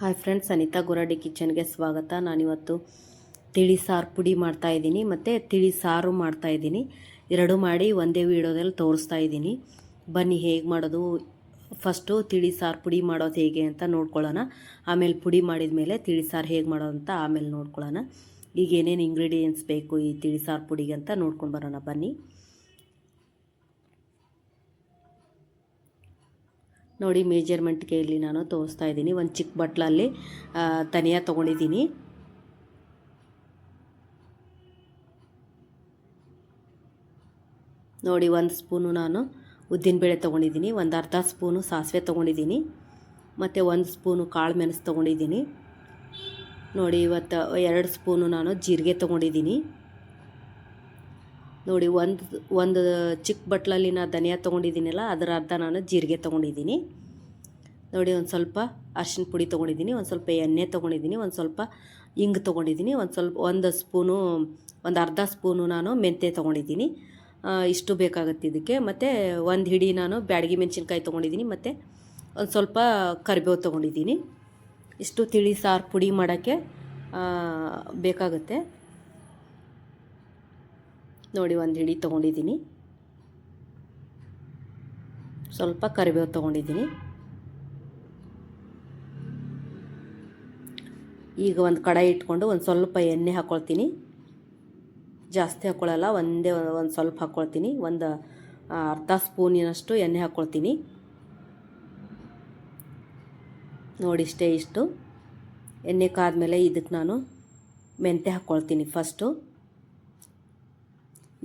Hi friends, Anita Guradi ಕಿಚನ್ಗೆ ಸ್ವಾಗತ. ನಾನಿವತ್ತು ತಿಳಿ ಸಾರು ಪುಡಿ ಮಾಡ್ತಾ ಇದ್ದೀನಿ ಮತ್ತು ತಿಳಿ ಸಾರು ಮಾಡ್ತಾ ಇದ್ದೀನಿ. ಎರಡೂ ಮಾಡಿ ಒಂದೇ ವಿಡಿಯೋದಲ್ಲಿ ತೋರಿಸ್ತಾ ಇದ್ದೀನಿ. ಬನ್ನಿ ಹೇಗೆ ಮಾಡೋದು? ಫಸ್ಟು ತಿಳಿ ಸಾರು ಪುಡಿ ಮಾಡೋದು ಹೇಗೆ ಅಂತ ನೋಡ್ಕೊಳ್ಳೋಣ. ಆಮೇಲೆ ಪುಡಿ ಮಾಡಿದ ಮೇಲೆ ತಿಳಿ ಸಾರು ಹೇಗೆ ಮಾಡೋದು ಅಂತ ಆಮೇಲೆ ನೋಡ್ಕೊಳ್ಳೋಣ. ಈಗ ಏನೇನು ಇಂಗ್ರೀಡಿಯೆಂಟ್ಸ್ ಬೇಕು ಈ ತಿಳಿ ಸಾರು ಪುಡಿಗೆ ಅಂತ ನೋಡ್ಕೊಂಡು ಬರೋಣ. ಬನ್ನಿ. ನೋಡಿ ಮೇಜರ್ಮೆಂಟ್ಗೆ ಇಲ್ಲಿ ನಾನು ತೋರಿಸ್ತಾ ಇದ್ದೀನಿ. ಒಂದು ಚಿಕ್ಕ ಬಟ್ಲಲ್ಲಿ ತನಿಯಾ ತೊಗೊಂಡಿದ್ದೀನಿ. ನೋಡಿ ಒಂದು ಸ್ಪೂನು ನಾನು ಉದ್ದಿನಬೇಳೆ ತೊಗೊಂಡಿದ್ದೀನಿ. ಒಂದು ಅರ್ಧ ಸ್ಪೂನು ಸಾಸಿವೆ ತೊಗೊಂಡಿದ್ದೀನಿ. ಮತ್ತು ಒಂದು ಸ್ಪೂನು ಕಾಳು ಮೆಣಸು ತೊಗೊಂಡಿದ್ದೀನಿ. ನೋಡಿ ಇವತ್ತು ಎರಡು ಸ್ಪೂನು ನಾನು ಜೀರಿಗೆ ತೊಗೊಂಡಿದ್ದೀನಿ. ನೋಡಿ, ಒಂದು ಒಂದು ಚಿಕ್ಕ ಬಟ್ಲಲ್ಲಿ ನಾನು ಧನಿಯಾ ತೊಗೊಂಡಿದ್ದೀನಲ್ಲ, ಅದರ ಅರ್ಧ ನಾನು ಜೀರಿಗೆ ತೊಗೊಂಡಿದ್ದೀನಿ. ನೋಡಿ, ಒಂದು ಸ್ವಲ್ಪ ಅರಿಶಿನ ಪುಡಿ ತೊಗೊಂಡಿದ್ದೀನಿ, ಒಂದು ಸ್ವಲ್ಪ ಎಣ್ಣೆ ತೊಗೊಂಡಿದ್ದೀನಿ, ಒಂದು ಸ್ವಲ್ಪ ಇಂಗು ತೊಗೊಂಡಿದ್ದೀನಿ, ಒಂದು ಸ್ವಲ್ಪ, ಒಂದು ಸ್ಪೂನು, ಒಂದು ಅರ್ಧ ಸ್ಪೂನು ನಾನು ಮೆಂತ್ಯ ತೊಗೊಂಡಿದ್ದೀನಿ. ಇಷ್ಟು ಬೇಕಾಗುತ್ತೆ ಇದಕ್ಕೆ. ಮತ್ತು ಒಂದು ಹಿಡಿ ನಾನು ಬ್ಯಾಡಗಿ ಮೆಣಸಿನ್ಕಾಯಿ ತೊಗೊಂಡಿದ್ದೀನಿ, ಮತ್ತು ಒಂದು ಸ್ವಲ್ಪ ಕರಿಬೇವು ತೊಗೊಂಡಿದ್ದೀನಿ. ಇಷ್ಟು ತಿಳಿ ಸಾರು ಪುಡಿ ಮಾಡೋಕ್ಕೆ ಬೇಕಾಗುತ್ತೆ. ನೋಡಿ ಒಂದು ಹಿಡಿ ತೊಗೊಂಡಿದ್ದೀನಿ. ಸ್ವಲ್ಪ ಕರಿಬೇವು ತೊಗೊಂಡಿದ್ದೀನಿ. ಈಗ ಒಂದು ಕಡಾಯಿ ಇಟ್ಕೊಂಡು ಒಂದು ಸ್ವಲ್ಪ ಎಣ್ಣೆ ಹಾಕ್ಕೊಳ್ತೀನಿ ಜಾಸ್ತಿ ಹಾಕ್ಕೊಳ್ಳಲ್ಲ ಒಂದೇ ಒಂದು ಸ್ವಲ್ಪ ಹಾಕ್ಕೊಳ್ತೀನಿ ಒಂದು ಅರ್ಧ ಸ್ಪೂನಿನಷ್ಟು ಎಣ್ಣೆ ಹಾಕ್ಕೊಳ್ತೀನಿ ನೋಡಿ ಇಷ್ಟೇ ಇಷ್ಟು. ಎಣ್ಣೆ ಕಾದ್ಮೇಲೆ ಇದಕ್ಕೆ ನಾನು ಮೆಂತ್ಯ ಹಾಕ್ಕೊಳ್ತೀನಿ ಫಸ್ಟು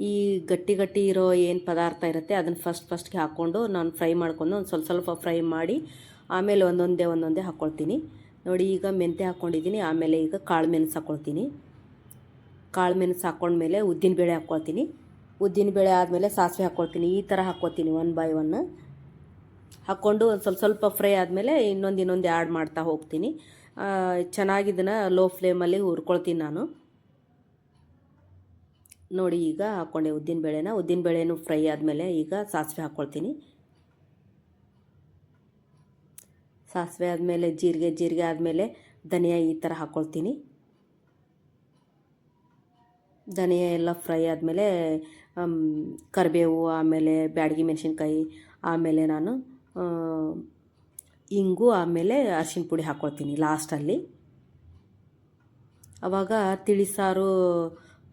ಈ ಗಟ್ಟಿ ಗಟ್ಟಿ ಇರೋ ಏನು ಪದಾರ್ಥ ಇರುತ್ತೆ, ಅದನ್ನು ಫಸ್ಟ್ ಫಸ್ಟ್ಗೆ ಹಾಕ್ಕೊಂಡು ನಾನು ಫ್ರೈ ಮಾಡ್ಕೊಂಡು ಒಂದು ಸ್ವಲ್ಪ ಸ್ವಲ್ಪ ಫ್ರೈ ಮಾಡಿ ಆಮೇಲೆ ಒಂದೊಂದೇ ಒಂದೊಂದೇ ಹಾಕ್ಕೊಳ್ತೀನಿ ನೋಡಿ ಈಗ ಮೆಂತ್ಯ ಹಾಕ್ಕೊಂಡಿದ್ದೀನಿ ಆಮೇಲೆ ಈಗ ಕಾಳು ಮೆಣಸು ಹಾಕ್ಕೊಳ್ತೀನಿ ಕಾಳು ಮೆಣಸು ಹಾಕ್ಕೊಂಡ್ಮೇಲೆ ಉದ್ದಿನಬೇಳೆ ಹಾಕ್ಕೊಳ್ತೀನಿ ಉದ್ದಿನಬೇಳೆ ಆದಮೇಲೆ ಸಾಸಿವೆ ಹಾಕ್ಕೊಳ್ತೀನಿ ಈ ಥರ ಹಾಕ್ಕೊಳ್ತೀನಿ ಒನ್ ಬೈ ಒನ್ ಹಾಕ್ಕೊಂಡು ಒಂದು ಸ್ವಲ್ಪ ಸ್ವಲ್ಪ ಫ್ರೈ ಆದಮೇಲೆ ಇನ್ನೊಂದು ಇನ್ನೊಂದು ಆ್ಯಡ್ ಮಾಡ್ತಾ ಹೋಗ್ತೀನಿ. ಚೆನ್ನಾಗಿದ್ದನ್ನು ಲೋ ಫ್ಲೇಮಲ್ಲಿ ಹುರ್ಕೊಳ್ತೀನಿ ನಾನು. ನೋಡಿ ಈಗ ಹಾಕ್ಕೊಂಡೆ ಉದ್ದಿನಬೇಳೆನ ಉದ್ದಿನಬೇಳೆನೂ ಫ್ರೈ ಆದಮೇಲೆ ಈಗ ಸಾಸಿವೆ ಹಾಕ್ಕೊಳ್ತೀನಿ. ಸಾಸಿವೆ ಆದಮೇಲೆ ಜೀರಿಗೆ ಜೀರಿಗೆ ಆದಮೇಲೆ ಧನಿಯಾ ಈ ಥರ ಹಾಕ್ಕೊಳ್ತೀನಿ. ಧನಿಯಾ ಎಲ್ಲ ಫ್ರೈ ಆದಮೇಲೆ ಕರಿಬೇವು, ಆಮೇಲೆ ಬ್ಯಾಡಗಿ ಮೆಣಸಿನ್ಕಾಯಿ, ಆಮೇಲೆ ನಾನು ಇಂಗು, ಆಮೇಲೆ ಅರಿಶಿನ ಪುಡಿ ಹಾಕ್ಕೊಳ್ತೀನಿ ಲಾಸ್ಟಲ್ಲಿ. ಆವಾಗ ತಿಳಿ ಸಾರು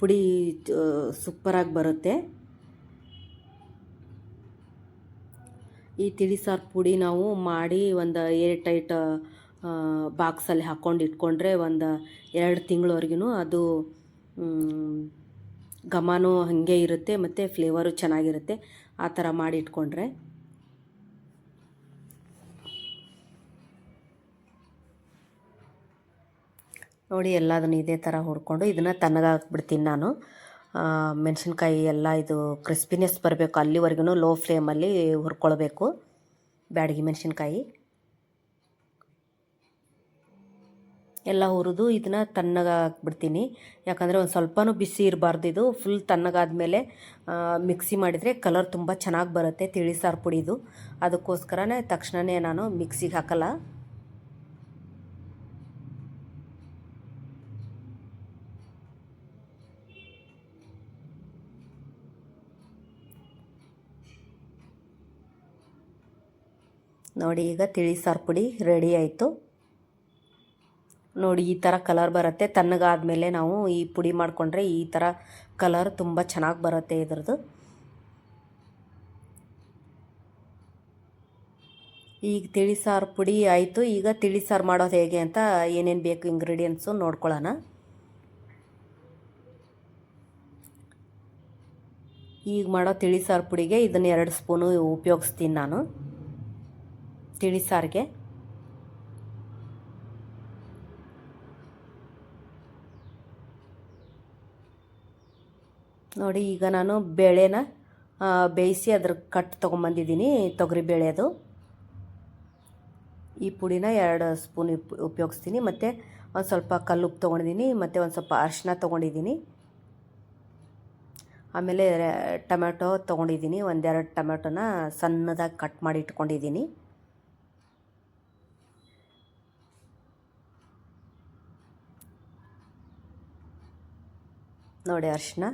ಪುಡಿ ಸೂಪರಾಗಿ ಬರುತ್ತೆ. ಈ ತಿಳಿಸಾರು ಪುಡಿ ನಾವು ಮಾಡಿ ಒಂದು ಏರ್ ಟೈಟ್ ಬಾಕ್ಸಲ್ಲಿ ಹಾಕ್ಕೊಂಡು ಇಟ್ಕೊಂಡ್ರೆ ಒಂದು ಎರಡು ತಿಂಗಳವರೆಗೂ ಅದು ಗಮಾನು ಘಮನೂ ಹಾಗೆ ಇರುತ್ತೆ, ಮತ್ತು ಫ್ಲೇವರು ಚೆನ್ನಾಗಿರುತ್ತೆ. ಆ ಥರ ಮಾಡಿ ಇಟ್ಕೊಂಡ್ರೆ. ನೋಡಿ, ಎಲ್ಲದನ್ನು ಇದೇ ಥರ ಹುರ್ಕೊಂಡು ಇದನ್ನು ತಣ್ಣಗಾಕ್ಬಿಡ್ತೀನಿ ನಾನು. ಮೆಣಸಿನ್ಕಾಯಿ ಎಲ್ಲ ಇದು ಕ್ರಿಸ್ಪಿನೆಸ್ ಬರಬೇಕು. ಅಲ್ಲಿವರೆಗೂ ಲೋ ಫ್ಲೇಮಲ್ಲಿ ಹುರ್ಕೊಳ್ಬೇಕು. ಬ್ಯಾಡಗಿ ಮೆಣಸಿನ್ಕಾಯಿ. ಎಲ್ಲ ಹುರಿದು ಇದನ್ನು ತಣ್ಣಗೆ ಹಾಕ್ಬಿಡ್ತೀನಿ ಯಾಕಂದರೆ ಒಂದು ಸ್ವಲ್ಪನೂ ಬಿಸಿ ಇರಬಾರ್ದು ಇದು. ಫುಲ್ ತಣ್ಣಗಾದ್ಮೇಲೆ ಮಿಕ್ಸಿ ಮಾಡಿದರೆ ಕಲರ್ ತುಂಬ ಚೆನ್ನಾಗಿ ಬರುತ್ತೆ, ತಿಳಿಸಾರು ಪುಡಿದು. ಅದಕ್ಕೋಸ್ಕರನೇ ತಕ್ಷಣವೇ ನಾನು ಮಿಕ್ಸಿಗೆ ಹಾಕಲ್ಲ. ನೋಡಿ, ಈಗ ತಿಳಿ ಸಾರು ಪುಡಿ ರೆಡಿ ಆಯಿತು. ನೋಡಿ, ಈ ಥರ ಕಲರ್ ಬರುತ್ತೆ. ತಣ್ಣಗಾದ್ಮೇಲೆ ನಾವು ಈ ಪುಡಿ ಮಾಡಿಕೊಂಡ್ರೆ ಈ ಥರ ಕಲರ್ ತುಂಬ ಚೆನ್ನಾಗಿ ಬರುತ್ತೆ ಇದ್ರದ್ದು. ಈಗ ತಿಳಿ ಸಾರು ಪುಡಿ ಆಯಿತು. ಈಗ ತಿಳಿ ಸಾರು ಮಾಡೋದು ಹೇಗೆ ಅಂತ ಏನೇನು ಬೇಕು ಇಂಗ್ರೀಡಿಯೆಂಟ್ಸು ನೋಡ್ಕೊಳ್ಳೋಣ ಈಗ ಮಾಡೋ ತಿಳಿ ಸಾರು ಪುಡಿಗೆ ಇದನ್ನು ಎರಡು ಸ್ಪೂನು ಉಪಯೋಗಿಸ್ತೀನಿ ನಾನು. ತಿಳಿ ಸಾರಿಗೆ ನೋಡಿ, ಈಗ ನಾನು ಬೇಳೆನ ಬೇಯಿಸಿ ಅದ್ರ ಕಟ್ ತೊಗೊಂಬಂದಿದ್ದೀನಿ, ತೊಗರಿ ಬೇಳೆ ಅದು. ಈ ಪುಡಿನ ಎರಡು ಸ್ಪೂನ್ ಉಪ್, ಉಪಯೋಗಿಸ್ತೀನಿ. ಮತ್ತು ಒಂದು ಸ್ವಲ್ಪ ಕಲ್ಲುಪ್ಪು ತೊಗೊಂಡಿದ್ದೀನಿ, ಮತ್ತು ಒಂದು ಸ್ವಲ್ಪ ಅರಿಶಿನ ತೊಗೊಂಡಿದ್ದೀನಿ. ಆಮೇಲೆ ಟೊಮೆಟೊ ತೊಗೊಂಡಿದ್ದೀನಿ, ಒಂದೆರಡು ಟೊಮೆಟೊನ ಸಣ್ಣದಾಗಿ ಕಟ್ ಮಾಡಿ ಇಟ್ಕೊಂಡಿದ್ದೀನಿ. ನೋಡಿ ಅರಿಶಿನ.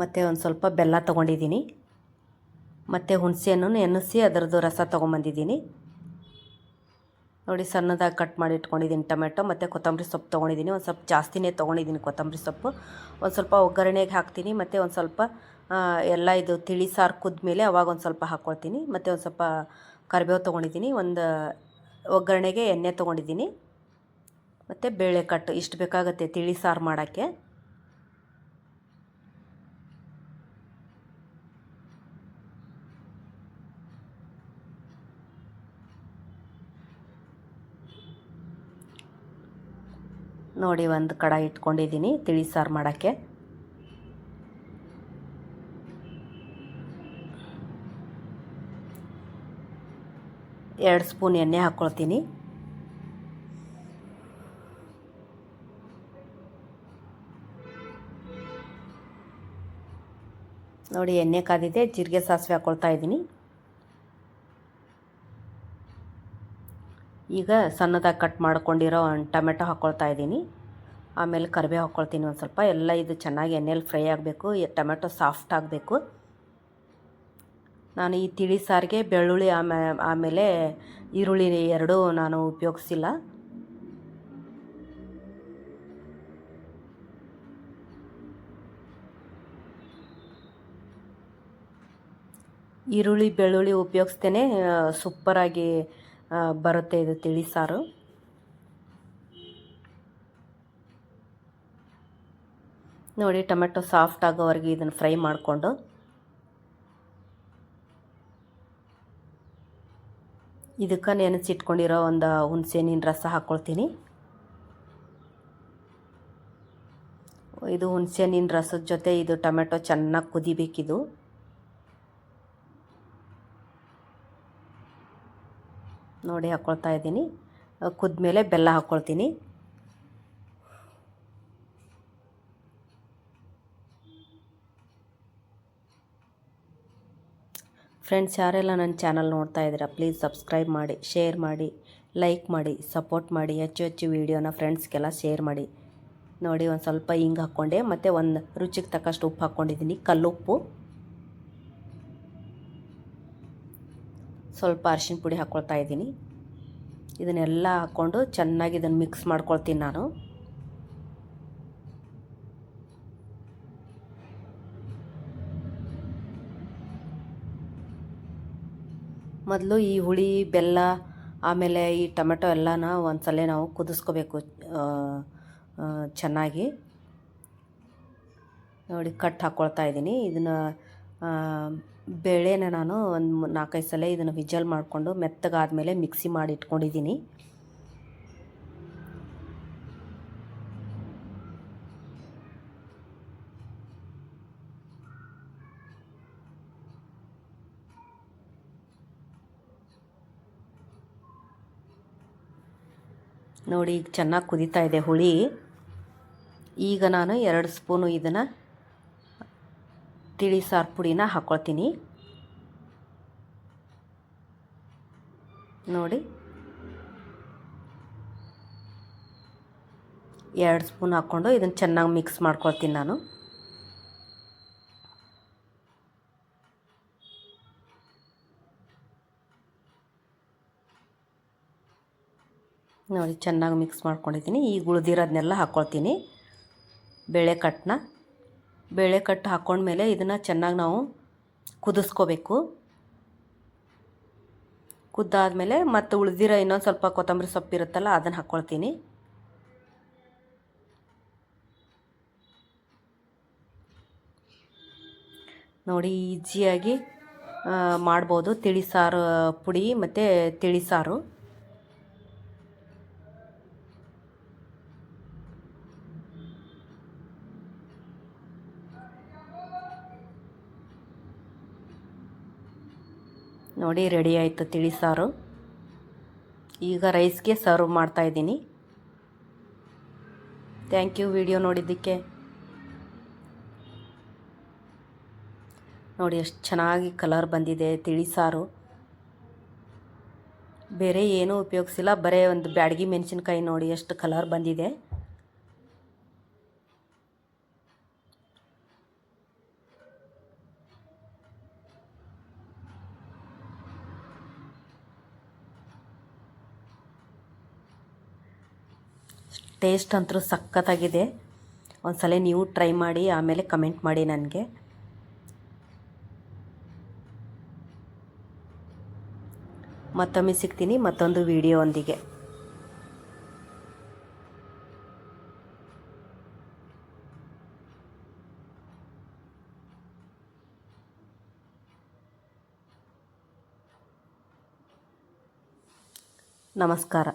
ಮತ್ತು ಒಂದು ಸ್ವಲ್ಪ ಬೆಲ್ಲ ತೊಗೊಂಡಿದ್ದೀನಿ. ಮತ್ತು ಹುಣಸೆಹಣ್ಣು ನೆನೆಸಿ ಅದರದ್ದು ರಸ ತೊಗೊಂಬಂದಿದ್ದೀನಿ. ನೋಡಿ ಸಣ್ಣದಾಗಿ ಕಟ್ ಮಾಡಿ ಇಟ್ಕೊಂಡಿದ್ದೀನಿ ಟೊಮೆಟೊ, ಮತ್ತು ಕೊತ್ತಂಬರಿ ಸೊಪ್ಪು ತೊಗೊಂಡಿದ್ದೀನಿ. ಒಂದು ಸ್ವಲ್ಪ ಜಾಸ್ತಿನೇ ತೊಗೊಂಡಿದ್ದೀನಿ ಕೊತ್ತಂಬರಿ ಸೊಪ್ಪು. ಒಂದು ಸ್ವಲ್ಪ ಒಗ್ಗರಣೆಗೆ ಹಾಕ್ತೀನಿ, ಮತ್ತು ಒಂದು ಸ್ವಲ್ಪ ಎಲ್ಲ ಇದು ತಿಳಿ ಸಾರು ಕುದ್ಮೇಲೆ ಅವಾಗ ಒಂದು ಸ್ವಲ್ಪ ಹಾಕ್ಕೊಳ್ತೀನಿ ಮತ್ತು ಒಂದು ಸ್ವಲ್ಪ ಕರಿಬೇವು ತೊಗೊಂಡಿದ್ದೀನಿ. ಒಂದು ಒಗ್ಗರಣೆಗೆ ಎಣ್ಣೆ ತೊಗೊಂಡಿದ್ದೀನಿ. ಮತ್ತು ಬೇಳೆಕಟ್ಟು ಇಷ್ಟು ಬೇಕಾಗುತ್ತೆ ತಿಳಿ ಸಾರು ಮಾಡೋಕ್ಕೆ. ನೋಡಿ, ಒಂದು ಕಡಾಯಿ ಇಟ್ಕೊಂಡಿದ್ದೀನಿ ತಿಳಿ ಸಾರು ಮಾಡೋಕ್ಕೆ. ಎರಡು ಸ್ಪೂನ್ ಎಣ್ಣೆ ಹಾಕ್ಕೊಳ್ತೀನಿ ನೋಡಿ ಎಣ್ಣೆ ಕಾದಿದೆ, ಜೀರಿಗೆ ಸಾಸಿವೆ ಹಾಕ್ಕೊಳ್ತಾ ಇದ್ದೀನಿ. ಈಗ ಸಣ್ಣದಾಗಿ ಕಟ್ ಮಾಡ್ಕೊಂಡಿರೋ ಟೊಮೆಟೊ ಹಾಕ್ಕೊಳ್ತಾ ಇದ್ದೀನಿ. ಆಮೇಲೆ ಕರಿಬೇವು ಹಾಕ್ಕೊಳ್ತೀನಿ ಒಂದು ಸ್ವಲ್ಪ. ಎಲ್ಲ ಇದು ಚೆನ್ನಾಗಿ ಎಣ್ಣೆಯಲ್ಲಿ ಫ್ರೈ ಆಗಬೇಕು ಟೊಮೆಟೊ ಸಾಫ್ಟ್ ಆಗಬೇಕು. ನಾನು ಈ ತಿಳಿ ಸಾರಿಗೆ, ಬೆಳ್ಳುಳ್ಳಿ ಆಮೇ ಆಮೇಲೆ ಈರುಳ್ಳಿ ಎರಡೂ ನಾನು ಉಪಯೋಗಿಸಿಲ್ಲ. ಈರುಳ್ಳಿ, ಬೆಳ್ಳುಳ್ಳಿ ಉಪಯೋಗಿಸ್ತೇನೆ ಸೂಪರಾಗಿ ಬರುತ್ತೆ ಇದು ತಿಳಿ ಸಾರು. ನೋಡಿ, ಟೊಮೆಟೊ ಸಾಫ್ಟ್ ಆಗೋವರೆಗೆ ಇದನ್ನು ಫ್ರೈ ಮಾಡಿಕೊಂಡು. ಇದಕ್ಕೆ ನೆನೆಸಿಟ್ಕೊಂಡಿರೋ ಒಂದು ಹುಣಸೆಹಣ್ಣಿನ ರಸ ಹಾಕ್ಕೊಳ್ತೀನಿ ಇದು ಹುಣಸೆಹಣ್ಣಿನ ರಸದ ಜೊತೆ ಇದು ಟೊಮೆಟೊ ಚೆನ್ನಾಗಿ ಕುದಿಬೇಕಿದು. ನೋಡಿ ಹಾಕ್ಕೊಳ್ತಾ ಇದ್ದೀನಿ. ಕುದ್ಮೇಲೆ ಬೆಲ್ಲ ಹಾಕ್ಕೊಳ್ತೀನಿ ಫ್ರೆಂಡ್ಸ್ ಯಾರೆಲ್ಲ ನನ್ನ ಚಾನಲ್ ನೋಡ್ತಾ ಇದ್ದೀರಾ ಪ್ಲೀಸ್ ಸಬ್ಸ್ಕ್ರೈಬ್ ಮಾಡಿ ಶೇರ್ ಮಾಡಿ ಲೈಕ್ ಮಾಡಿ ಸಪೋರ್ಟ್ ಮಾಡಿ, ಹೆಚ್ಚು ಹೆಚ್ಚು ವೀಡಿಯೋನ ಫ್ರೆಂಡ್ಸ್ಗೆಲ್ಲ ಶೇರ್ ಮಾಡಿ. ನೋಡಿ ಒಂದು ಸ್ವಲ್ಪ ಹಿಂಗೆ ಹಾಕ್ಕೊಂಡೆ ಮತ್ತು ಒಂದು ರುಚಿಗೆ ತಕ್ಕಷ್ಟು ಉಪ್ಪು ಹಾಕ್ಕೊಂಡಿದ್ದೀನಿ ಕಲ್ಲುಪ್ಪು. ಸ್ವಲ್ಪ ಅರಿಶಿನ ಪುಡಿ ಹಾಕ್ಕೊಳ್ತಾ ಇದ್ದೀನಿ. ಇದನ್ನೆಲ್ಲ ಹಾಕ್ಕೊಂಡು ಚೆನ್ನಾಗಿ ಇದನ್ನು ಮಿಕ್ಸ್ ಮಾಡ್ಕೊಳ್ತೀನಿ ನಾನು. ಮೊದಲು ಈ ಹುಳಿ, ಬೆಲ್ಲ, ಆಮೇಲೆ ಈ ಟೊಮೆಟೊ ಎಲ್ಲನ ಒಂದ್ಸಲ ನಾವು ಕುದಿಸ್ಕೋಬೇಕು ಚೆನ್ನಾಗಿ. ನೋಡಿ, ಕಟ್ ಹಾಕ್ಕೊಳ್ತಾ ಇದ್ದೀನಿ. ಇದನ್ನು ಬೇಳೆನ ನಾನು ಒಂದು ನಾಲ್ಕೈದು ಸಲ ಇದನ್ನು ವಿಜಲ್ ಮಾಡಿಕೊಂಡು ಮೆತ್ತಗಾದ್ಮೇಲೆ ಮಿಕ್ಸಿ ಮಾಡಿ ಇಟ್ಕೊಂಡಿದ್ದೀನಿ. ನೋಡಿ ಈಗ ಚೆನ್ನಾಗಿ ಕುದೀತಾ ಇದೆ ಹುಳಿ. ಈಗ ನಾನು ಎರಡು ಸ್ಪೂನು ಇದನ್ನು ತಿಳಿ ಸಾರು ಪುಡಿನ ಹಾಕ್ಕೊಳ್ತೀನಿ ನೋಡಿ. ಎರಡು ಸ್ಪೂನ್ ಹಾಕ್ಕೊಂಡು ಇದನ್ನು ಚೆನ್ನಾಗಿ ಮಿಕ್ಸ್ ಮಾಡ್ಕೊಳ್ತೀನಿ ನಾನು. ನೋಡಿ, ಚೆನ್ನಾಗಿ ಮಿಕ್ಸ್ ಮಾಡ್ಕೊಂಡಿದ್ದೀನಿ. ಈಗ ಉಳಿದಿರೋದನ್ನೆಲ್ಲ ಹಾಕ್ಕೊಳ್ತೀನಿ ಬೇಳೆಕಟ್ಟನ್ನ ಬೇಳೆಕಟ್ಟು ಹಾಕ್ಕೊಂಡ್ಮೇಲೆ ಇದನ್ನು ಚೆನ್ನಾಗಿ ನಾವು ಕುದಿಸ್ಕೋಬೇಕು. ಕುದ್ದಾದಮೇಲೆ ಮತ್ತು ಉಳಿದಿರೋ ಇನ್ನೊಂದು ಸ್ವಲ್ಪ ಕೊತ್ತಂಬರಿ ಸೊಪ್ಪು ಇರುತ್ತಲ್ಲ ಅದನ್ನು ಹಾಕ್ಕೊಳ್ತೀನಿ ನೋಡಿ, ಈಸಿಯಾಗಿ ಮಾಡ್ಬೋದು. ತಿಳಿಸಾರು ಪುಡಿ ಮತ್ತು ತಿಳಿ ನೋಡಿ ರೆಡಿ ಆಯಿತು ತಿಳಿಸಾರು ಈಗ ರೈಸ್ಗೆ ಸರ್ವ್ ಮಾಡ್ತಾಯಿದ್ದೀನಿ ಥ್ಯಾಂಕ್ ಯು ವಿಡಿಯೋ ನೋಡಿದ್ದಕ್ಕೆ. ನೋಡಿ, ಎಷ್ಟು ಚೆನ್ನಾಗಿ ಕಲರ್ ಬಂದಿದೆ ತಿಳಿ ಸಾರು. ಬೇರೆ ಏನೂ ಉಪಯೋಗಿಸಿಲ್ಲ, ಬರೀ ಒಂದು ಬ್ಯಾಡಗಿ ಮೆಣಸಿನ್ಕಾಯಿ ನೋಡಿ, ಎಷ್ಟು ಕಲರ್ ಬಂದಿದೆ. ಟೇಸ್ಟ್ ಅಂತೂ ಸಖತ್ತಾಗಿದೆ. ಒಂದ್ಸಲ ನೀವು ಟ್ರೈ ಮಾಡಿ, ಆಮೇಲೆ ಕಮೆಂಟ್ ಮಾಡಿ ನನಗೆ. ಮತ್ತೊಮ್ಮೆ ಸಿಗ್ತೀನಿ, ಮತ್ತೊಂದು ವಿಡಿಯೋವೊಂದಿಗೆ. ನಮಸ್ಕಾರ.